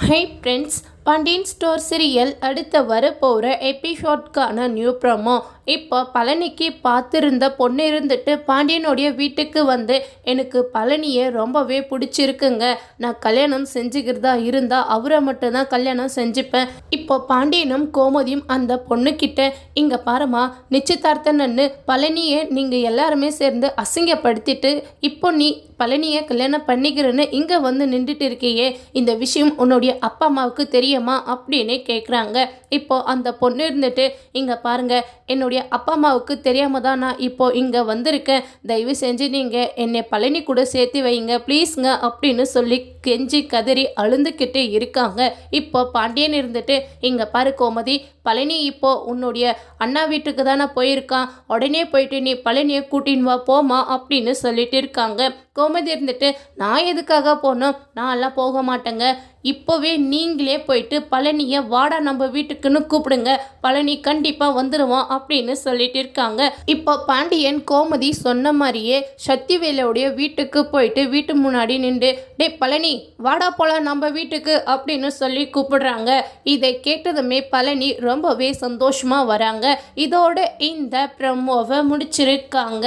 Hey friends Pandian store serial அடுத்த வரப்போகிற எபிசோட்கான new promo இப்போ பழனிக்கு பார்த்துருந்த பொண்ணு இருந்துட்டு பாண்டியனுடைய வீட்டுக்கு வந்து எனக்கு பழனியை ரொம்பவே பிடிச்சிருக்குங்க. நான் கல்யாணம் செஞ்சுக்கிறதா இருந்தால் அவரை மட்டும்தான் கல்யாணம் செஞ்சுப்பேன். இப்போ பாண்டியனும் கோமதியும் அந்த பொண்ணுக்கிட்ட இங்கே பாருமா நிச்சயதார்த்தன்னு பழனியை நீங்கள் எல்லாருமே சேர்ந்து அசிங்கப்படுத்திட்டு இப்போ நீ பழனியை கல்யாணம் பண்ணிக்கிறேன்னு இங்கே வந்து நின்றுட்டு இருக்கியே. இந்த விஷயம் உன்னுடைய அப்பா அம்மாவுக்கு தெரியுமா? அப்படின்னு கேட்குறாங்க இப்போ அந்த பொண்ணு இருந்துட்டு இங்கே பாருங்கள் என்னுடைய அப்பா அம்மாவுக்கு தெரியாமல் தான் நான் இப்போது இங்கே வந்திருக்கேன். தயவு செஞ்சு நீங்கள் என்னை பழனி கூட சேர்த்து வைங்க. ப்ளீஸ்ங்க அப்படின்னு சொல்லி கெஞ்சி கதறி அழுந்துக்கிட்டே இருக்காங்க. இப்போ பாண்டியன் இருந்துட்டு இங்கே பாரு கோமதி பழனி இப்போ உன்னுடைய அண்ணா வீட்டுக்கு தானே போயிருக்கான். உடனே போயிட்டு நீ பழனியை கூட்டின்னு வா போமா அப்படின்னு சொல்லிட்டு இருக்காங்க. கோமதி இருந்துட்டு நான் எதுக்காக போனோம்? நான்லாம் போக மாட்டேங்க. இப்போவே நீங்களே போயிட்டு பழனியை வாடா நம்ம வீட்டுக்குன்னு கூப்பிடுங்க. பழனி கண்டிப்பாக வந்துடுவோம் அப்படின்னு சொல்லிட்டு இருக்காங்க. இப்போ பாண்டியன் கோமதி சொன்ன மாதிரியே சக்திவேலோடைய வீட்டுக்கு போயிட்டு வீட்டு முன்னாடி நின்று டே பழனி வாடா போலாம் நம்ம வீட்டுக்கு அப்படின்னு சொல்லி கூப்பிடுறாங்க. இதை கேட்டதுமே பழனி ரொம்பவே சந்தோஷமாக வராங்க. இதோட இந்த ப்ரமோவை முடிச்சிருக்காங்க.